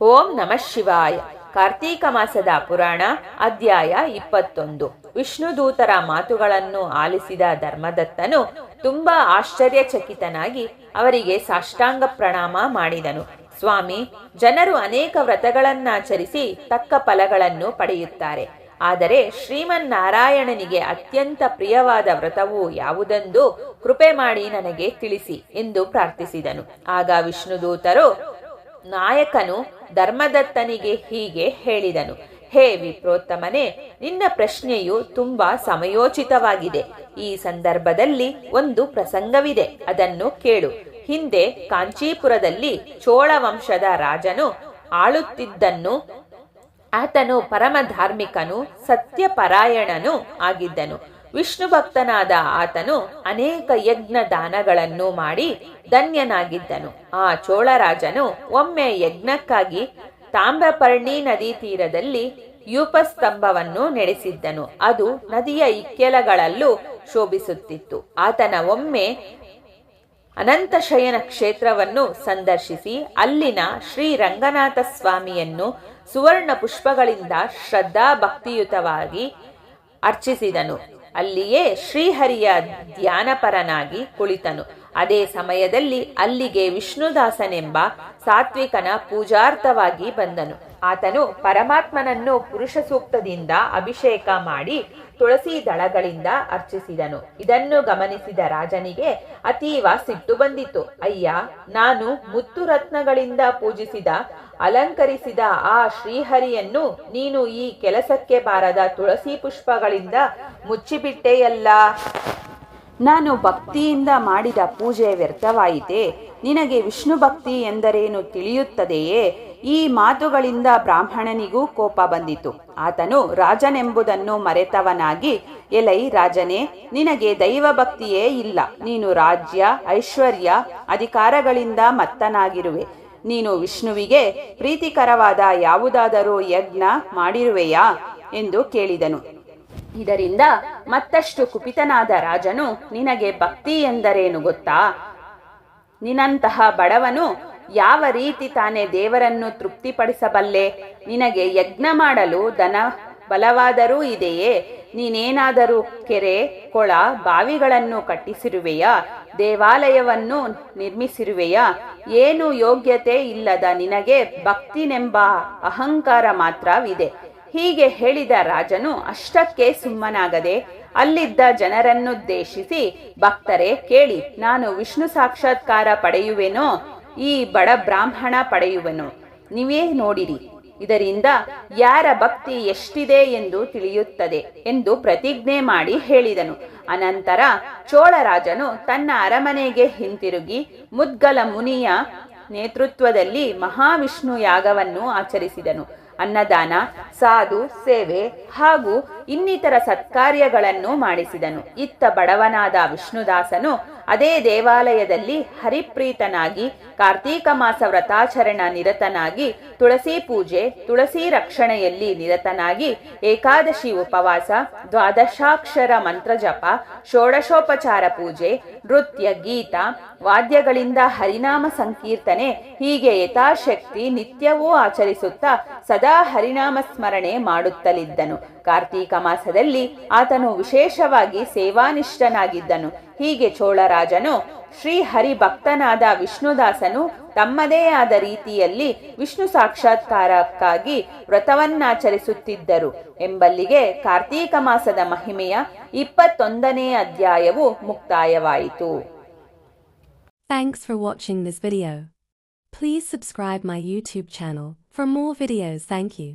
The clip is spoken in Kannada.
ಓಂ ನಮಃ ಶಿವಾಯ. ಕಾರ್ತೀಕ ಮಾಸದ ಪುರಾಣ ಅಧ್ಯಾಯ ಇಪ್ಪತ್ತೊಂದು. ವಿಷ್ಣುದೂತರ ಮಾತುಗಳನ್ನು ಆಲಿಸಿದ ಧರ್ಮದತ್ತನು ತುಂಬಾ ಆಶ್ಚರ್ಯಚಕಿತನಾಗಿ ಅವರಿಗೆ ಸಾಷ್ಟಾಂಗ ಪ್ರಣಾಮ ಮಾಡಿದನು. ಸ್ವಾಮಿ, ಜನರು ಅನೇಕ ವ್ರತಗಳನ್ನಾಚರಿಸಿ ತಕ್ಕ ಫಲಗಳನ್ನು ಪಡೆಯುತ್ತಾರೆ. ಆದರೆ ಶ್ರೀಮನ್ನಾರಾಯಣನಿಗೆ ಅತ್ಯಂತ ಪ್ರಿಯವಾದ ವ್ರತವು ಯಾವುದೆಂದು ಕೃಪೆ ಮಾಡಿ ನನಗೆ ತಿಳಿಸಿ ಎಂದು ಪ್ರಾರ್ಥಿಸಿದನು. ಆಗ ವಿಷ್ಣುದೂತರು ನಾಯಕನು ಧರ್ಮದತ್ತನಿಗೆ ಹೀಗೆ ಹೇಳಿದನು, ಹೇ ವಿಪ್ರೋತ್ತಮನೆ, ನಿನ್ನ ಪ್ರಶ್ನೆಯು ತುಂಬಾ ಸಮಯೋಚಿತವಾಗಿದೆ. ಈ ಸಂದರ್ಭದಲ್ಲಿ ಒಂದು ಪ್ರಸಂಗವಿದೆ, ಅದನ್ನು ಕೇಳು. ಹಿಂದೆ ಕಾಂಚೀಪುರದಲ್ಲಿ ಚೋಳ ವಂಶದ ರಾಜನು ಆಳುತ್ತಿದ್ದನ್ನು ಆತನು ಪರಮ ಧಾರ್ಮಿಕನು ಸತ್ಯಪರಾಯಣನು ಆಗಿದ್ದನು. ವಿಷ್ಣು ಭಕ್ತನಾದ ಆತನು ಅನೇಕ ಯಜ್ಞ ದಾನಗಳನ್ನು ಮಾಡಿ ಧನ್ಯನಾಗಿದ್ದನು. ಆ ಚೋಳರಾಜನು ಒಮ್ಮೆ ಯಜ್ಞಕ್ಕಾಗಿ ತಾಮ್ರಪರ್ಣಿ ನದಿ ತೀರದಲ್ಲಿ ಯೂಪಸ್ತಂಭವನ್ನು ನಡೆಸಿದ್ದನು. ಅದು ನದಿಯ ಇಕ್ಕೆಲಗಳಲ್ಲೂ ಶೋಭಿಸುತ್ತಿತ್ತು. ಆತನ ಒಮ್ಮೆ ಅನಂತಶಯನ ಕ್ಷೇತ್ರವನ್ನು ಸಂದರ್ಶಿಸಿ ಅಲ್ಲಿನ ಶ್ರೀ ರಂಗನಾಥ ಸ್ವಾಮಿಯನ್ನು ಸುವರ್ಣ ಪುಷ್ಪಗಳಿಂದ ಶ್ರದ್ಧಾ ಭಕ್ತಿಯುತವಾಗಿ ಅರ್ಚಿಸಿದನು. ಅಲ್ಲಿಯೇ ಶ್ರೀಹರಿಯ ಧ್ಯಾನಪರನಾಗಿ ಕುಳಿತನು. ಅದೇ ಸಮಯದಲ್ಲಿ ಅಲ್ಲಿಗೆ ವಿಷ್ಣುದಾಸನೆಂಬ ಸಾತ್ವಿಕನ ಪೂಜಾರ್ಥವಾಗಿ ಬಂದನು. ಆತನು ಪರಮಾತ್ಮನನ್ನು ಪುರುಷ ಸೂಕ್ತದಿಂದ ಅಭಿಷೇಕ ಮಾಡಿ ತುಳಸಿ ದಳಗಳಿಂದ ಅರ್ಚಿಸಿದನು. ಇದನ್ನು ಗಮನಿಸಿದ ರಾಜನಿಗೆ ಅತೀವ ಸಿಟ್ಟು ಬಂದಿತು ಅಯ್ಯ, ನಾನು ಮುತ್ತು ರತ್ನಗಳಿಂದ ಪೂಜಿಸಿದ ಅಲಂಕರಿಸಿದ ಆ ಶ್ರೀಹರಿಯನ್ನು ನೀನು ಈ ಕೆಲಸಕ್ಕೆ ಬಾರದ ತುಳಸಿ ಪುಷ್ಪಗಳಿಂದ ಮುಚ್ಚಿಬಿಟ್ಟೆಯಲ್ಲ. ನಾನು ಭಕ್ತಿಯಿಂದ ಮಾಡಿದ ಪೂಜೆ ವ್ಯರ್ಥವಾಯಿತೆ, ನಿನಗೆ ವಿಷ್ಣು ಭಕ್ತಿ ಎಂದರೇನು ತಿಳಿಯುತ್ತದೆಯೇ? ಈ ಮಾತುಗಳಿಂದ ಬ್ರಾಹ್ಮಣನಿಗೂ ಕೋಪ ಬಂದಿತು. ಆತನು ರಾಜನೆಂಬುದನ್ನು ಮರೆತವನಾಗಿ, ಎಲೈ ರಾಜನೇ, ನಿನಗೆ ದೈವ ಭಕ್ತಿಯೇ ಇಲ್ಲ. ನೀನು ರಾಜ್ಯ, ಐಶ್ವರ್ಯ, ಅಧಿಕಾರಗಳಿಂದ ಮತ್ತನಾಗಿರುವೆ. ನೀನು ವಿಷ್ಣುವಿಗೆ ಪ್ರೀತಿಕರವಾದ ಯಾವುದಾದರೂ ಯಜ್ಞ ಮಾಡಿರುವೆಯಾ ಎಂದು ಕೇಳಿದನು. ಇದರಿಂದ ಮತ್ತಷ್ಟು ಕುಪಿತನಾದ ರಾಜನು, ನಿನಗೆ ಭಕ್ತಿ ಎಂದರೇನು ಗೊತ್ತಾ? ನಿನ್ನಂತಹ ಬಡವನು ಯಾವ ರೀತಿ ತಾನೇ ದೇವರನ್ನು ತೃಪ್ತಿಪಡಿಸಬಲ್ಲೆ? ನಿನಗೆ ಯಜ್ಞ ಮಾಡಲು ದನ ಬಲವಾದರೂ ಇದೆಯೇ? ನೀನೇನಾದರೂ ಕೆರೆ, ಕೊಳ, ಬಾವಿಗಳನ್ನು ಕಟ್ಟಿಸಿರುವೆಯಾ? ದೇವಾಲಯವನ್ನು ನಿರ್ಮಿಸಿರುವೆಯಾ? ಏನು ಯೋಗ್ಯತೆ ಇಲ್ಲದ ನಿನಗೆ ಭಕ್ತಿನೆಂಬ ಅಹಂಕಾರ ಮಾತ್ರವಿದೆ. ಹೀಗೆ ಹೇಳಿದ ರಾಜನು ಅಷ್ಟಕ್ಕೆ ಸುಮ್ಮನಾಗದೆ ಅಲ್ಲಿದ್ದ ಜನರನ್ನುದ್ದೇಶಿಸಿ, ಭಕ್ತರೇ ಕೇಳಿ, ನಾನು ವಿಷ್ಣು ಸಾಕ್ಷಾತ್ಕಾರ ಪಡೆಯುವೆನೋ? ಈ ಬಡ ಬ್ರಾಹ್ಮಣ ಪಡೆಯುವನು. ನೀವೇ ನೋಡಿರಿ. ಇದರಿಂದ ಯಾರ ಭಕ್ತಿ ಎಷ್ಟಿದೆ ಎಂದು ತಿಳಿಯುತ್ತದೆ ಎಂದು ಪ್ರತಿಜ್ಞೆ ಮಾಡಿ ಹೇಳಿದನು. ಅನಂತರ ಚೋಳರಾಜನು ತನ್ನ ಅರಮನೆಗೆ ಹಿಂತಿರುಗಿ ಮುದ್ಗಲ ಮುನಿಯ ನೇತೃತ್ವದಲ್ಲಿ ಮಹಾವಿಷ್ಣು ಯಾಗವನ್ನು ಆಚರಿಸಿದನು. ಅನ್ನದಾನ, ಸಾಧು, ಸೇವೆ ಹಾಗೂ ಇನ್ನಿತರ ಸತ್ಕಾರ್ಯಗಳನ್ನು ಮಾಡಿಸಿದನು. ಇತ್ತ ಬಡವನಾದ ವಿಷ್ಣುದಾಸನು ಅದೇ ದೇವಾಲಯದಲ್ಲಿ ಹರಿಪ್ರೀತನಾಗಿ ಕಾರ್ತೀಕ ಮಾಸ ವ್ರತಾಚರಣ ನಿರತನಾಗಿ, ತುಳಸಿ ಪೂಜೆ, ತುಳಸಿ ರಕ್ಷಣೆಯಲ್ಲಿ ನಿರತನಾಗಿ, ಏಕಾದಶಿ ಉಪವಾಸ, ದ್ವಾದಶಾಕ್ಷರ ಮಂತ್ರ ಜಪ, ಷೋಡಶೋಪಚಾರ ಪೂಜೆ, ನೃತ್ಯ, ಗೀತ, ವಾದ್ಯಗಳಿಂದ ಹರಿನಾಮ ಸಂಕೀರ್ತನೆ, ಹೀಗೆ ಯಥಾಶಕ್ತಿ ನಿತ್ಯವೂ ಆಚರಿಸುತ್ತಾ ಸದಾ ಹರಿನಾಮ ಸ್ಮರಣೆ ಮಾಡುತ್ತಲಿದ್ದನು. ಕಾರ್ತೀಕ ಮಾಸದಲ್ಲಿ ಆತನು ವಿಶೇಷವಾಗಿ ಸೇವಾನಿಷ್ಠನಾಗಿದ್ದನು. ಹೀಗೆ ಚೋಳರಾಜನು ಶ್ರೀ ಹರಿ ಭಕ್ತನಾದ ವಿಷ್ಣುದಾಸನು ತಮ್ಮದೇ ಆದ ರೀತಿಯಲ್ಲಿ ವಿಷ್ಣು ಸಾಕ್ಷಾತ್ಕಾರಕ್ಕಾಗಿ ವ್ರತವನ್ನಾಚರಿಸುತ್ತಿದ್ದರು. ಎಂಬಲ್ಲಿಗೆ ಕಾರ್ತೀಕ ಮಾಸದ ಮಹಿಮೆಯ ಇಪ್ಪತ್ತೊಂದನೇ ಅಧ್ಯಾಯವು ಮುಕ್ತಾಯವಾಯಿತು. Thanks for watching this video please subscribe my YouTube channel for more videos thank you.